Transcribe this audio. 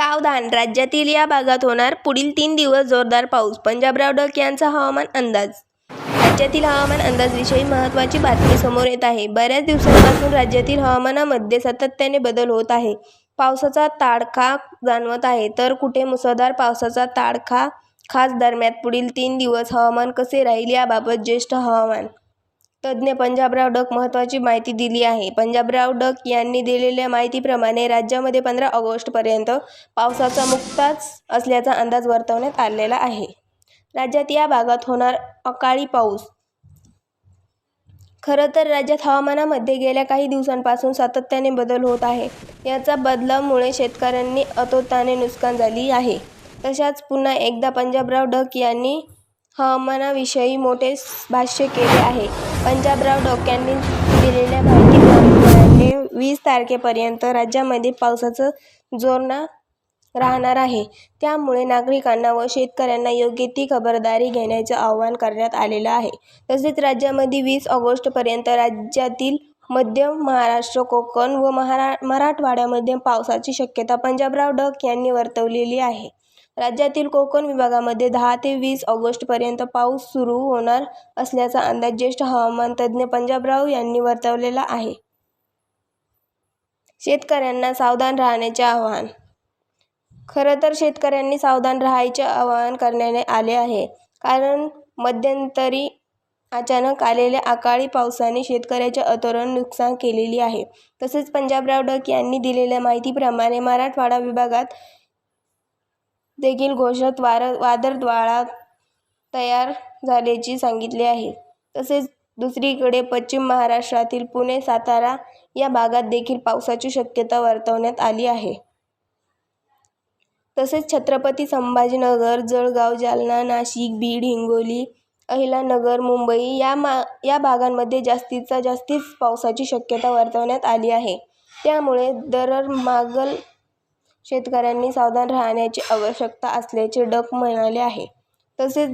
सावधान. राज्यातील या भागात होणार पुढील तीन दिवस जोरदार पाऊस. पंजाबराव डक यांचा हवामान अंदाज. राज्यातील हवामान अंदाजविषयी महत्त्वाची बातमी समोर येत आहे. बऱ्याच दिवसांपासून राज्यातील हवामानामध्ये सातत्याने बदल होत आहे. पावसाचा ताडखा जाणवत आहे. तर कुठे मुसळधार पावसाचा ताडखा खास दरम्यान पुढील तीन दिवस हवामान कसे राहील याबाबत ज्येष्ठ हवामान तज्ज्ञ पंजाबराव डक महत्त्वाची माहिती दिली आहे. पंजाबराव डक यांनी दिलेल्या माहितीप्रमाणे राज्यामध्ये पंधरा ऑगस्टपर्यंत पावसाचा मुक्ताच असल्याचा अंदाज वर्तवण्यात आलेला आहे. राज्यात या भागात होणार अकाळी पाऊस. खरं तर राज्यात हवामानामध्ये गेल्या काही दिवसांपासून सातत्याने बदल होत आहे. याचा बदलामुळे शेतकऱ्यांनी अतोताने नुकसान झाली आहे. तशाच पुन्हा एकदा पंजाबराव डक यांनी हवामानाविषयी मोठे भाष्य केले आहे. पंजाबराव डोक्यांनी यांनी दिलेल्या माहितीप्रमाणे वीस तारखेपर्यंत राज्यामध्ये पावसाचं जोरना राहणार आहे. त्यामुळे नागरिकांना व शेतकऱ्यांना योग्य ती खबरदारी घेण्याचे आवाहन करण्यात आलेलं आहे. तसेच राज्यामध्ये वीस ऑगस्टपर्यंत राज्यातील मध्य महाराष्ट्र कोकण व महारा मराठवाड्यामध्ये पावसाची शक्यता पंजाबराव डक यांनी वर्तवलेली आहे. राज्यातील कोकण विभागामध्ये दहा ते वीस ऑगस्टपर्यंत पाऊस सुरू होणार असल्याचा अंदाज ज्येष्ठ हवामान तज्ज्ञ पंजाबराव यांनी वर्तवलेला आहे. शेतकऱ्यांना सावधान राहण्याचे आवाहन. खरं तर शेतकऱ्यांनी सावधान राहायचे आवाहन करण्यात आले आहे. कारण मध्यंतरी अचानक आलेल्या अकाळी पावसाने शेतकऱ्याचे अतोरण नुकसान केलेली आहे. तसेच पंजाबराव डक यांनी दिलेल्या माहितीप्रमाणे मराठवाडा विभागात देखील घोषत वार वादळवाळा तयार झाल्याचे सांगितले आहे. तसेच दुसरीकडे पश्चिम महाराष्ट्रातील पुणे सातारा या भागात देखील पावसाची शक्यता वर्तवण्यात आली आहे. तसेच छत्रपती संभाजीनगर जळगाव जालना नाशिक बीड हिंगोली अहिलानगर मुंबई या मा या भागांमध्ये जास्तीचा जास्तीच पावसाची शक्यता वर्तवण्यात आली आहे. त्यामुळे दरमागल शेतकऱ्यांनी सावधान राहण्याची आवश्यकता असल्याचे डक म्हणाले आहे. तसेच